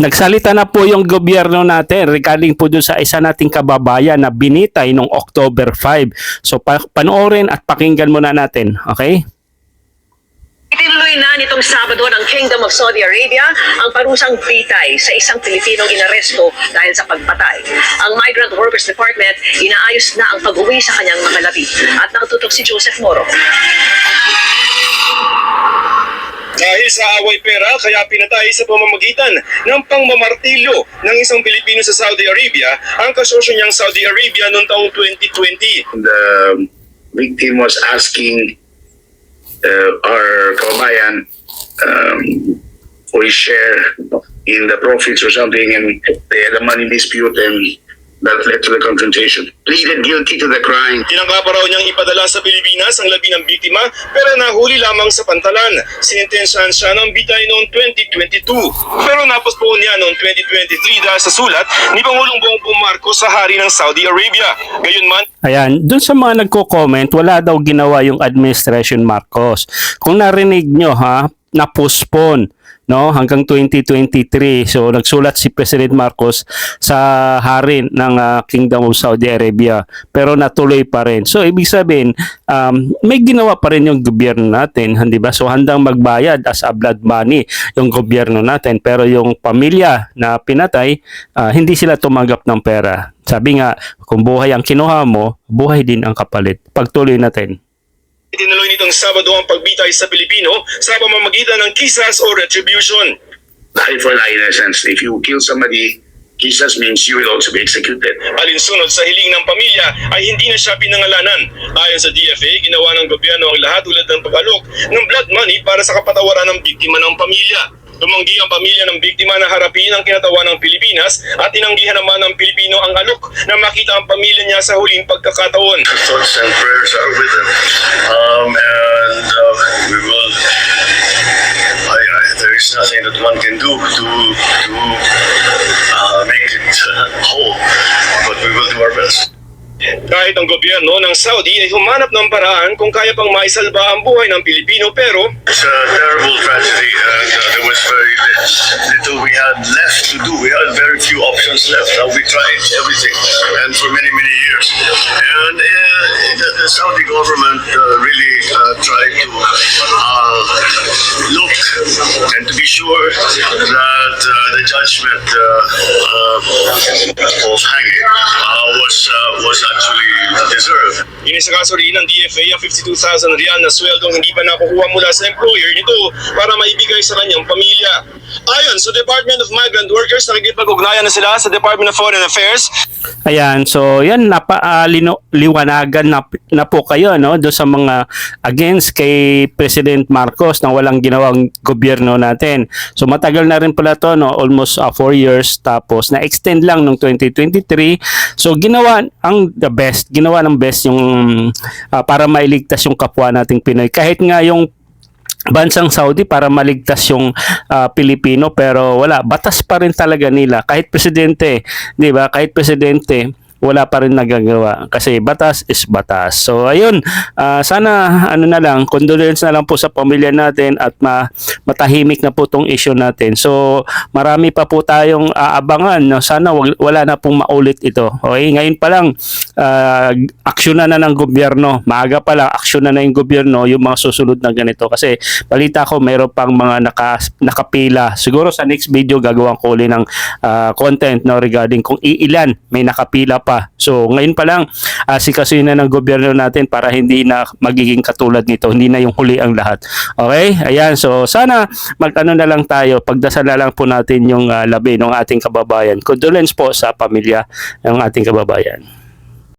Nagsalita na po yung gobyerno natin regarding po dun sa isa nating kababayan na binitay noong October 5. So pa- panoorin at pakinggan muna natin, okay? Itinuloy na nitong Sabado ng Kingdom of Saudi Arabia ang parusang bitay sa isang Pilipinong inaresto dahil sa pagpatay. Ang Migrant Workers Department inaayos na ang pag-uwi sa kanyang mga labi. At nakatutok si Joseph Moro. Dahil sa away pera, kaya pinatay sa pamamagitan ng pangmamartilyo ng isang Pilipino sa Saudi Arabia ang kasosyo niyang Saudi Arabia noong taong 2020. the victim was asking uh, our kababayan um, his share in the profits or something, and they had a money dispute, and that led to the confrontation. Pleaded guilty to the crime. Tinangka raw niyang ipadala sa Pilipinas ang labi ng biktima pero nahuli lamang sa pantalan. Sinintensyahan siya ng bitay noong 2022. Pero napos po niya noong 2023 dahil sa sulat ni Pangulong Bongbong Marcos sa hari ng Saudi Arabia. Gayunman, Ayan, dun sa mga nagko-comment, wala daw ginawa yung administration Marcos. Kung narinig nyo ha, na-postpone no? Hanggang 2023 so nagsulat si President Marcos sa hari ng ah, Kingdom of Saudi Arabia. Pero natuloy pa rin. So ibig sabihin um, may ginawa pa rin yung gobyerno natin hindi ba? So handang magbayad as a blood money yung gobyerno natin. Pero yung pamilya na pinatay ah, hindi sila tumanggap ng pera. Sabi nga kung buhay ang kinuha mo buhay din ang kapalit. Pagtuloy natin Itinuloy nitong Sabado ang pagbitay sa Pilipino sa pamamagitan ng kisas o retribution. Eye for eye, in a sense. If you kill somebody, Jesus means you will also be executed. Alinsunod sa hiling ng pamilya ay hindi na siya pinangalanan. Ayon sa DFA, ginawa ng gobyerno ang lahat tulad ng pag-alok ng blood money para sa kapatawaran ng biktima ng pamilya. Tumanggi ang pamilya ng biktima na harapin ang kinatawa ng Pilipinas at tinanggihan naman ng Pilipino ang alok na makita ang pamilya niya sa huling pagkakataon. thoughts and prayers are with them. Um, and uh, we will. I, I, there is nothing that one can do to to uh, make it uh, whole, but we will do our best. Kahit ang gobyerno ng Saudi ay humanap ng paraan kung kaya pang maisalba ang buhay ng Pilipino pero It's a terrible tragedy, and uh, there was very little we had left to do. We had very few options left. Uh, we tried everything, and for many many years. And uh, the, Saudi government uh, really uh, tried to uh, look and to be sure that uh, the judgment uh, uh, of hanging uh, was uh, was actually deserved. Inisakaso rin ng DFA ang 52,000 rial na sweldong hindi pa nakukuha mula sa employer nito para maibigay sa kanyang pamilya. Ayon sa Department of Migrant Workers, nakikipag-ugnayan na sila sa Department of Foreign Affairs Ayan, so yan napaliwanagan na, na po kayo no do sa mga against kay President Marcos na walang ginawang gobyerno natin. So matagal na rin pala to no, almost 4 years tapos na extend lang nung 2023. So ginawa ang the best, ginawa ng best yung ah, para mailigtas yung kapwa nating Pinoy. Kahit nga yung bansang Saudi para maligtas yung ah, Pilipino. Pero wala batas pa rin talaga nila. Kahit presidente 'di ba? Kahit presidente wala pa rin nagagawa kasi batas is batas. So ayun, ah, sana ano na lang, condolence na lang po sa pamilya natin at ma matahimik na po tong issue natin. So marami pa po tayong aabangan. No? Sana wala na pong maulit ito. Okay, ngayon pa lang uh, aksyon na na ng gobyerno. Maaga pa lang aksyon na na yung gobyerno yung mga susunod na ganito kasi balita ko mayroon pang mga naka, nakapila. Siguro sa next video gagawin ko ulit ng ah, content no regarding kung iilan may nakapila. So ngayon pa lang asikasuhin na ng gobyerno natin para hindi na magiging katulad nito. Hindi na yung huli ang lahat. Okay? Ayan. So sana mag-ano na lang tayo. Pagdasal na lang po natin yung ah, labi ng ating kababayan. Condolence po sa pamilya ng ating kababayan.